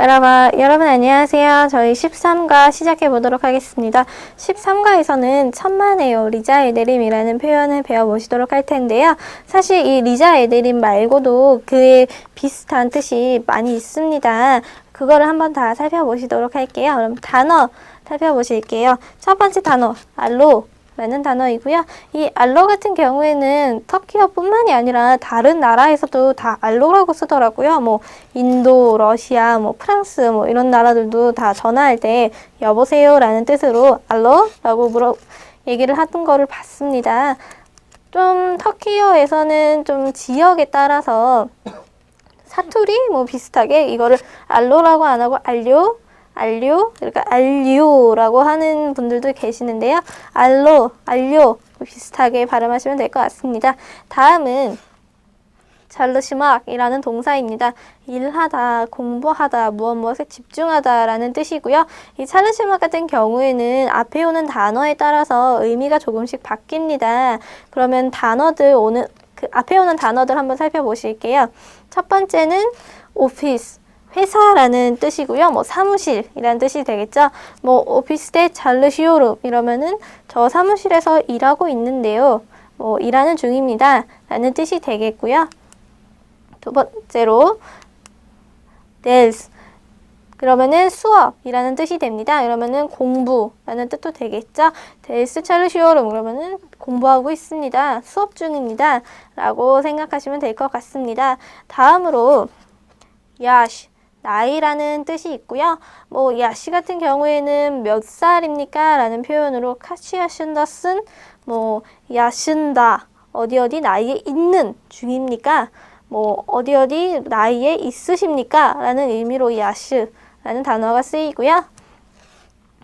여러분, 여러분 안녕하세요. 저희 13과 시작해 보도록 하겠습니다. 13과에서는 천만에요. 리자 에데림이라는 표현을 배워보시도록 할 텐데요. 사실 이 리자 에데림 말고도 그에 비슷한 뜻이 많이 있습니다. 그거를 한번 다 살펴보시도록 할게요. 그럼 단어 살펴보실게요. 첫 번째 단어, 알로. 라는 단어이고요. 이 알로 같은 경우에는 터키어뿐만이 아니라 다른 나라에서도 다 알로라고 쓰더라고요. 뭐 인도, 러시아, 뭐 프랑스 뭐 이런 나라들도 다 전화할 때 여보세요라는 뜻으로 알로라고 물어 얘기를 하던 거를 봤습니다. 좀 터키어에서는 좀 지역에 따라서 사투리 뭐 비슷하게 이거를 알로라고 안 하고 알료 알료 그러니까 알료라고 하는 분들도 계시는데요. 알로 알료 비슷하게 발음하시면 될 것 같습니다. 다음은 잘르시막이라는 동사입니다. 일하다, 공부하다, 무엇 무엇에 집중하다라는 뜻이고요. 이 찰르시막 같은 경우에는 앞에 오는 단어에 따라서 의미가 조금씩 바뀝니다. 그러면 단어들 오는 그 앞에 오는 단어들 한번 살펴보실게요. 첫 번째는 오피스, 회사라는 뜻이고요. 뭐 사무실이라는 뜻이 되겠죠. 뭐 오피스데 잘르시오름 이러면은 저 사무실에서 일하고 있는데요. 뭐 일하는 중입니다. 라는 뜻이 되겠고요. 두 번째로 델스 그러면은 수업이라는 뜻이 됩니다. 그러면은 공부라는 뜻도 되겠죠. 델스 찰르시오름 그러면은 공부하고 있습니다. 수업 중입니다. 라고 생각하시면 될 것 같습니다. 다음으로 야시 나이라는 뜻이 있고요. 뭐 야시 같은 경우에는 몇 살입니까? 라는 표현으로 카치야신다슨 뭐 야신다 어디 어디 나이에 있는 중입니까? 뭐 어디 어디 나이에 있으십니까? 라는 의미로 야시라는 단어가 쓰이고요.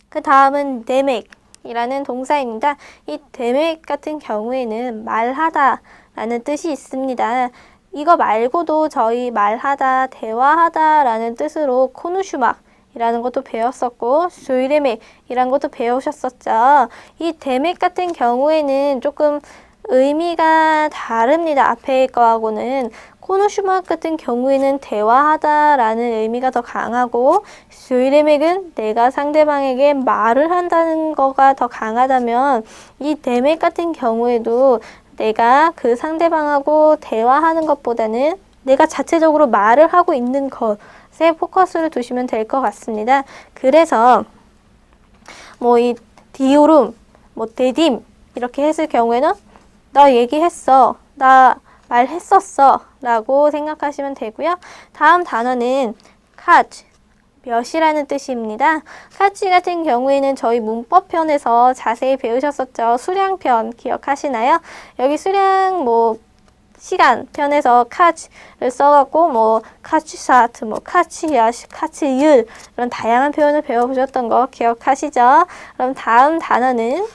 그 다음은 데맥이라는 동사입니다. 이 데맥 같은 경우에는 말하다 라는 뜻이 있습니다. 이거 말고도 저희 말하다, 대화하다 라는 뜻으로 코누슈막 이라는 것도 배웠었고 수이레맥 이란 것도 배우셨었죠. 이 데맥 같은 경우에는 조금 의미가 다릅니다. 앞에 거하고는 코노슈막 같은 경우에는 대화하다라는 의미가 더 강하고 수이레맥은 내가 상대방에게 말을 한다는 거가 더 강하다면 이 데맥 같은 경우에도 내가 그 상대방하고 대화하는 것보다는 내가 자체적으로 말을 하고 있는 것에 포커스를 두시면 될 것 같습니다. 그래서 뭐 이 디오룸, 뭐 데딤 이렇게 했을 경우에는 나 얘기했어, 나 말했었어 라고 생각하시면 되고요. 다음 단어는 카츠, 몇이라는 뜻입니다. 카치 같은 경우에는 저희 문법편에서 자세히 배우셨었죠. 수량편 기억하시나요? 여기 수량 뭐 시간 편에서 카치를 써갖고 뭐 카치사트, 뭐 카치야, 카치율 이런 다양한 표현을 배워보셨던 거 기억하시죠? 그럼 다음 단어는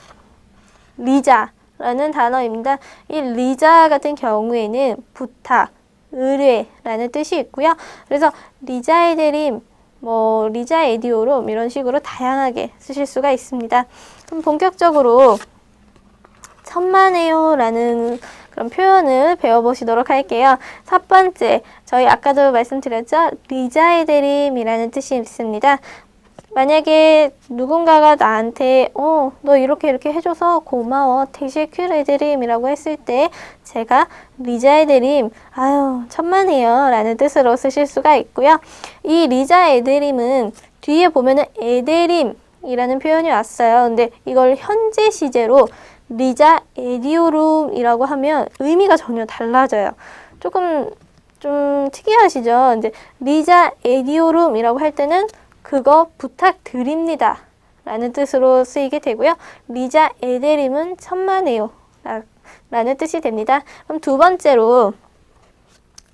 리자라는 단어입니다. 이 리자 같은 경우에는 부탁, 의뢰라는 뜻이 있고요. 그래서 리자의 대림 뭐 리자 에디오로 이런 식으로 다양하게 쓰실 수가 있습니다. 그럼 본격적으로 천만에요 라는 그런 표현을 배워보시도록 할게요. 첫 번째, 저희 아까도 말씀드렸죠? 리자의 대림이라는 뜻이 있습니다. 만약에 누군가가 나한테 어, 너 이렇게 이렇게 해줘서 고마워. 테시큐르 에드림이라고 했을 때 제가 리자 에드림 아유 천만에요 라는 뜻으로 쓰실 수가 있고요. 이 리자 에드림은 뒤에 보면은 에데림이라는 표현이 왔어요. 근데 이걸 현재 시제로 리자 에디오룸이라고 하면 의미가 전혀 달라져요. 조금 좀 특이하시죠? 이제 리자 에디오룸이라고 할 때는 그거 부탁드립니다. 라는 뜻으로 쓰이게 되고요. 리자 에데림은 천만에요. 라는 뜻이 됩니다. 그럼 두 번째로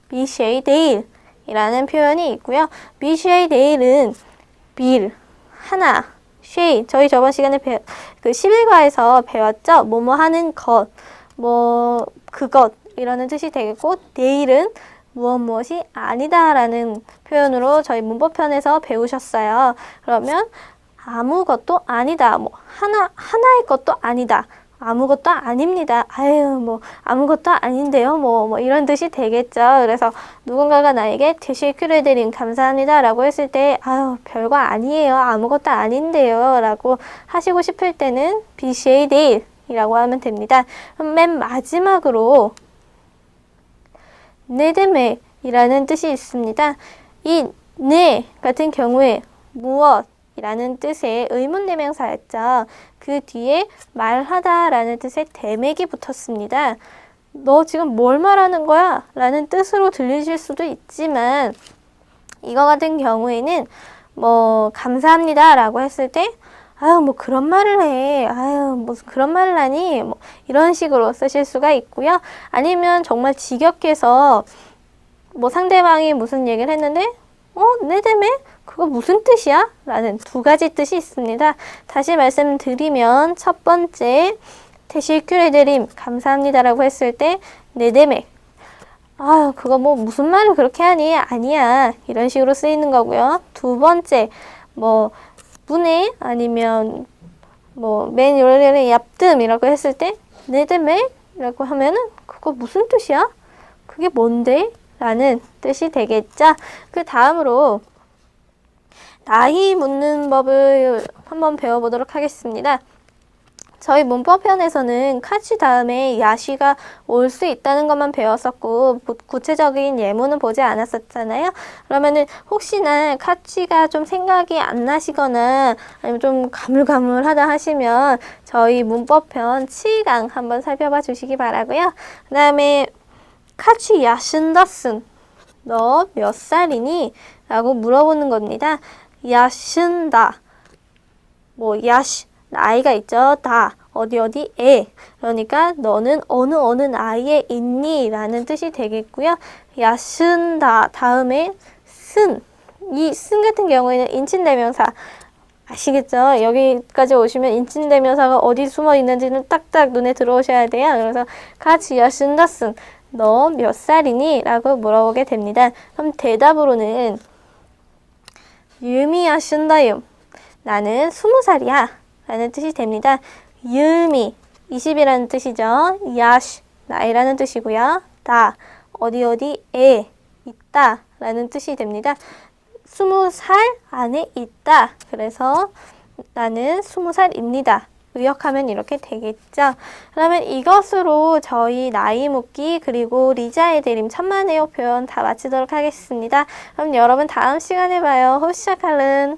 비쉐이 데일 이라는 표현이 있고요. 비쉐이 데일은 빌, 하나, 쉐이 저희 저번 시간에 배, 그 11과에서 배웠죠. 뭐뭐 하는 것, 뭐 그것 이라는 뜻이 되겠고 데일은 무엇 무엇이 아니다라는 표현으로 저희 문법편에서 배우셨어요. 그러면 아무것도 아니다. 뭐 하나 하나의 것도 아니다. 아무것도 아닙니다. 아유, 뭐, 아무것도 아닌데요. 뭐, 뭐, 이런 뜻이 되겠죠. 그래서 누군가가 나에게 teşekkürederim, 감사합니다. 라고 했을 때, 아유, 별거 아니에요. 아무것도 아닌데요. 라고 하시고 싶을 때는 değil 이라고 하면 됩니다. 맨 마지막으로, ne demek 이라는 뜻이 있습니다. 이 네 같은 경우에 무엇이라는 뜻의 의문대명사였죠. 그 뒤에 말하다라는 뜻의 대맥이 붙었습니다. 너 지금 뭘 말하는 거야? 라는 뜻으로 들리실 수도 있지만 이거 같은 경우에는 뭐 감사합니다 라고 했을 때 아유 뭐 그런 말을 해 아유 무슨 그런 말을 하니 뭐 이런 식으로 쓰실 수가 있고요 아니면 정말 직역해서 뭐 상대방이 무슨 얘기를 했는데 어? 내 때문에? 그거 무슨 뜻이야? 라는 두 가지 뜻이 있습니다. 다시 말씀드리면 첫 번째 teşekkürederim 감사합니다라고 했을 때내 때문에 아 그거 뭐 무슨 말을 그렇게 하니? 아니야 이런 식으로 쓰이는 거고요. 두 번째 뭐 분해 아니면 뭐맨 요래요래 얍듬이라고 했을 때내 때문에? 라고 하면은 그거 무슨 뜻이야? 그게 뭔데? 라는 뜻이 되겠죠. 그 다음으로 나이 묻는 법을 한번 배워보도록 하겠습니다. 저희 문법편에서는 카치 다음에 야시가 올 수 있다는 것만 배웠었고 구- 구체적인 예문은 보지 않았었잖아요. 그러면은 혹시나 카치가 좀 생각이 안 나시거나 아니면 좀 가물가물하다 하시면 저희 문법편 7강 한번 살펴봐 주시기 바라고요. 그다음에 카치 야신다슨 너 몇 살이니? 라고 물어보는 겁니다. 야신다 뭐 야시 나이가 있죠. 다 어디 어디 에 그러니까 너는 어느 어느 나이에 있니? 라는 뜻이 되겠고요. 야신다 다음에 쓴 이 쓴 같은 경우에는 인칭대명사 아시겠죠? 여기까지 오시면 인칭대명사가 어디 숨어 있는지는 딱딱 눈에 들어오셔야 돼요. 그래서 같이 야신다슨 너몇 살이니? 라고 물어보게 됩니다. 그럼 대답으로는 유미야 신다요. 나는 스무 살이야. 라는 뜻이 됩니다. 유미 20이라는 뜻이죠. 야시 나이라는 뜻이고요. 다 어디 어디에 있다 라는 뜻이 됩니다. 스무 살 안에 있다. 그래서 나는 스무 살입니다. 의역하면 이렇게 되겠죠. 그러면 이것으로 저희 나이 묻기 그리고 리자의 대림 천만에요 표현 다 마치도록 하겠습니다. 그럼 여러분 다음 시간에 봐요. 호시작할은